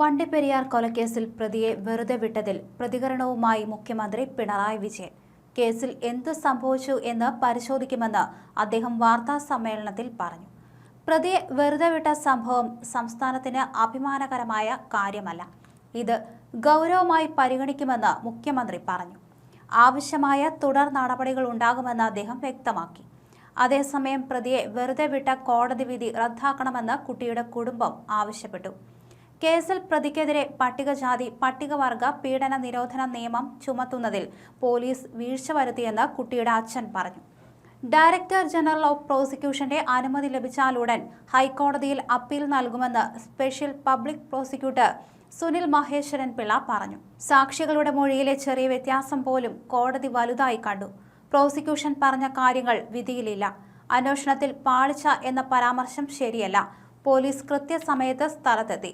വണ്ടിപ്പെരിയാർ കൊലക്കേസിൽ പ്രതിയെ വെറുതെ വിട്ടതിൽ പ്രതികരണവുമായി മുഖ്യമന്ത്രി പിണറായി വിജയൻ. കേസിൽ എന്ത് സംഭവിച്ചു എന്ന് പരിശോധിക്കുമെന്ന് അദ്ദേഹം വാർത്താ സമ്മേളനത്തിൽ പറഞ്ഞു. പ്രതിയെ വെറുതെ വിട്ട സംഭവം സംസ്ഥാനത്തിന് അഭിമാനകരമായ കാര്യമല്ല. ഇത് ഗൗരവമായി പരിഗണിക്കുമെന്ന് മുഖ്യമന്ത്രി പറഞ്ഞു. ആവശ്യമായ തുടർ നടപടികൾ ഉണ്ടാകുമെന്ന് അദ്ദേഹം വ്യക്തമാക്കി. അതേസമയം പ്രതിയെ വെറുതെ വിട്ട കോടതി വിധി റദ്ദാക്കണമെന്ന് കുട്ടിയുടെ കുടുംബം ആവശ്യപ്പെട്ടു. കേസിൽ പ്രതിക്കെതിരെ പട്ടികജാതി പട്ടികവർഗ പീഡന നിരോധന നിയമം ചുമത്തുന്നതിൽ പോലീസ് വീഴ്ച വരുത്തിയെന്ന് കുട്ടിയുടെ അച്ഛൻ പറഞ്ഞു. ഡയറക്ടർ ജനറൽ ഓഫ് പ്രോസിക്യൂഷന്റെ അനുമതി ലഭിച്ചാലുടൻ ഹൈക്കോടതിയിൽ അപ്പീൽ നൽകുമെന്ന് special public prosecutor Sunil Maheswaran Pillai പറഞ്ഞു. സാക്ഷികളുടെ മൊഴിയിലെ ചെറിയ വ്യത്യാസം പോലും കോടതി വലുതായി കണ്ടു. പ്രോസിക്യൂഷൻ പറഞ്ഞ കാര്യങ്ങൾ വിധിയിലില്ല. അന്വേഷണത്തിൽ പാളിച്ച എന്ന പരാമർശം ശരിയല്ല. പോലീസ് കൃത്യസമയത്ത് സ്ഥലത്തെത്തി.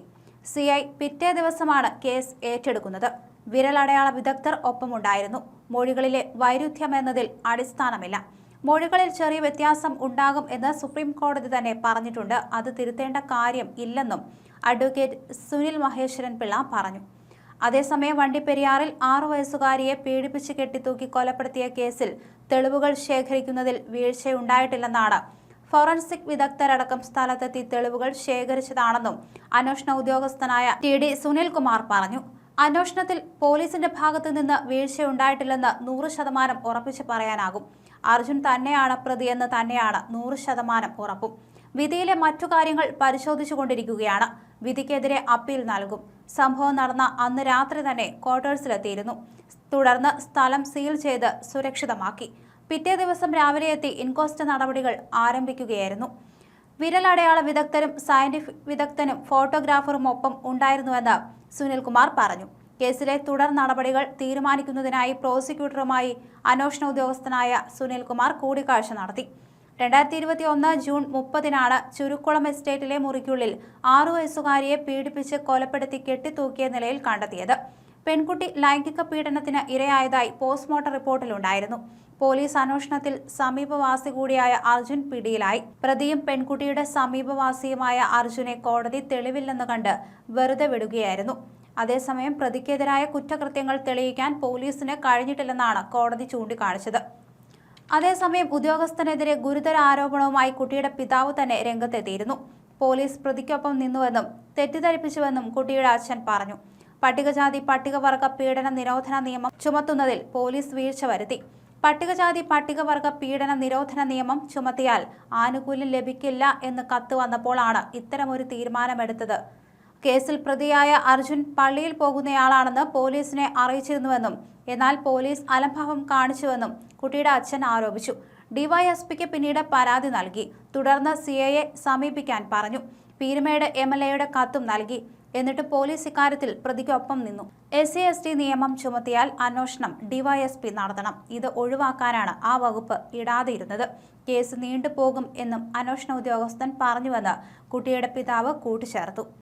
സി ഐ പിറ്റേ ദിവസമാണ് കേസ് ഏറ്റെടുക്കുന്നത്. വിരലടയാള വിദഗ്ധർ ഒപ്പമുണ്ടായിരുന്നു. മൊഴികളിലെ വൈരുദ്ധ്യം എന്നതിൽ അടിസ്ഥാനമില്ല. മൊഴികളിൽ ചെറിയ വ്യത്യാസം ഉണ്ടാകും എന്ന് സുപ്രീം കോടതി തന്നെ പറഞ്ഞിട്ടുണ്ട്. അത് തിരുത്തേണ്ട കാര്യം ഇല്ലെന്നും അഡ്വക്കേറ്റ് സുനിൽ മഹേശ്വരൻ പിള്ള പറഞ്ഞു. അതേസമയം വണ്ടിപ്പെരിയാറിൽ ആറു വയസ്സുകാരിയെ പീഡിപ്പിച്ച് കെട്ടിത്തൂക്കി കൊലപ്പെടുത്തിയ കേസിൽ തെളിവുകൾ ശേഖരിക്കുന്നതിൽ വീഴ്ചയുണ്ടായിട്ടില്ലെന്നാണ് ഫോറൻസിക് വിദഗ്ധരടക്കം സ്ഥലത്തെത്തി തെളിവുകൾ ശേഖരിച്ചതാണെന്നും അന്വേഷണ ഉദ്യോഗസ്ഥനായ ടി ഡി സുനിൽകുമാർ പറഞ്ഞു. അന്വേഷണത്തിൽ പോലീസിന്റെ ഭാഗത്തു നിന്ന് വീഴ്ചയുണ്ടായിട്ടില്ലെന്ന് നൂറ് ശതമാനം ഉറപ്പിച്ച് പറയാനാകും. അർജുൻ തന്നെയാണ് പ്രതിയെന്ന് തന്നെയാണ് നൂറ് ശതമാനം ഉറപ്പും. വിധിയിലെ മറ്റു കാര്യങ്ങൾ പരിശോധിച്ചുകൊണ്ടിരിക്കുകയാണ്. വിധിക്കെതിരെ അപ്പീൽ നൽകും. സംഭവം നടന്ന അന്ന് രാത്രി തന്നെ ക്വാർട്ടേഴ്സിലെത്തിയിരുന്നു. തുടർന്ന് സ്ഥലം സീൽ ചെയ്ത് സുരക്ഷിതമാക്കി. പിറ്റേ ദിവസം രാവിലെ എത്തി ഇൻകോസ്റ്റ് നടപടികൾ ആരംഭിക്കുകയായിരുന്നു. വിരലടയാള വിദഗ്ധരും സയന്റിഫിക് വിദഗ്ധനും ഫോട്ടോഗ്രാഫറും ഒപ്പം ഉണ്ടായിരുന്നുവെന്ന് സുനിൽകുമാർ പറഞ്ഞു. കേസിലെ തുടർ നടപടികൾ തീരുമാനിക്കുന്നതിനായി പ്രോസിക്യൂട്ടറുമായി അന്വേഷണ ഉദ്യോഗസ്ഥനായ സുനിൽകുമാർ കൂടിക്കാഴ്ച നടത്തി. രണ്ടായിരത്തി ഇരുപത്തി ഒന്ന് ജൂൺ മുപ്പതിനാണ് ചുരുക്കുളം എസ്റ്റേറ്റിലെ മുറിക്കുള്ളിൽ ആറു വയസ്സുകാരിയെ പീഡിപ്പിച്ച് കൊലപ്പെടുത്തി കെട്ടിത്തൂക്കിയ നിലയിൽ കണ്ടെത്തിയത്. പെൺകുട്ടി ലൈംഗിക പീഡനത്തിന് ഇരയായതായി പോസ്റ്റ്മോർട്ടം റിപ്പോർട്ടിലുണ്ടായിരുന്നു. പോലീസ് അന്വേഷണത്തിൽ സമീപവാസി കൂടിയായ അർജുൻ പിടിയിലായി. പ്രതിയും പെൺകുട്ടിയുടെ സമീപവാസിയുമായ അർജുനെ കോടതി തെളിവില്ലെന്ന് കണ്ട് വെറുതെ വിടുകയായിരുന്നു. അതേസമയം പ്രതിക്കെതിരായ കുറ്റകൃത്യങ്ങൾ തെളിയിക്കാൻ പോലീസിന് കഴിഞ്ഞിട്ടില്ലെന്നാണ് കോടതി ചൂണ്ടിക്കാണിച്ചത്. അതേസമയം ഉദ്യോഗസ്ഥനെതിരെ ഗുരുതര ആരോപണവുമായി കുട്ടിയുടെ പിതാവ് തന്നെ രംഗത്തെത്തിയിരുന്നു. പോലീസ് പ്രതിക്കൊപ്പം നിന്നുവെന്നും തെറ്റിദ്ധരിപ്പിച്ചുവെന്നും കുട്ടിയുടെ അച്ഛൻ പറഞ്ഞു. പട്ടികജാതി പട്ടികവർഗ പീഡന നിരോധന നിയമം ചുമത്തുന്നതിൽ പോലീസ് വീഴ്ച വരുത്തി. പട്ടികജാതി പട്ടികവർഗ പീഡന നിരോധന നിയമം ചുമത്തിയാൽ ആനുകൂല്യം ലഭിക്കില്ല എന്ന് കത്ത് വന്നപ്പോഴാണ് ഇത്തരമൊരു തീരുമാനമെടുത്തത്. കേസിൽ പ്രതിയായ അർജുൻ പള്ളിയിൽ പോകുന്നയാളാണെന്ന് പോലീസിനെ അറിയിച്ചിരുന്നുവെന്നും എന്നാൽ പോലീസ് അലംഭാവം കാണിച്ചുവെന്നും കുട്ടിയുടെ അച്ഛൻ ആരോപിച്ചു. ഡിവൈഎസ്പിക്ക് പിന്നീട് പരാതി നൽകി. തുടർന്ന് സിഐയെ സമീപിക്കാൻ പറഞ്ഞു. പീരുമേട് എം എൽ എയുടെ കത്തും നൽകി. എന്നിട്ട് പോലീസ് ഇക്കാര്യത്തിൽ പ്രതിക്കൊപ്പം നിന്നു. എസ് സി എസ് ടി നിയമം ചുമത്തിയാൽ അന്വേഷണം ഡിവൈഎസ്പി നടത്തണം. ഇത് ഒഴിവാക്കാനാണ് ആ വകുപ്പ് ഇടാതിരുന്നത് കേസ് നീണ്ടുപോകും എന്നും അന്വേഷണ ഉദ്യോഗസ്ഥൻ പറഞ്ഞുവെന്ന് കുട്ടിയുടെ പിതാവ് കൂട്ടിച്ചേർത്തു.